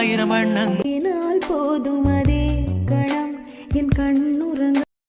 ஆயிரம் வண்ணங்கள். போதும் அதே கணம். என் கண்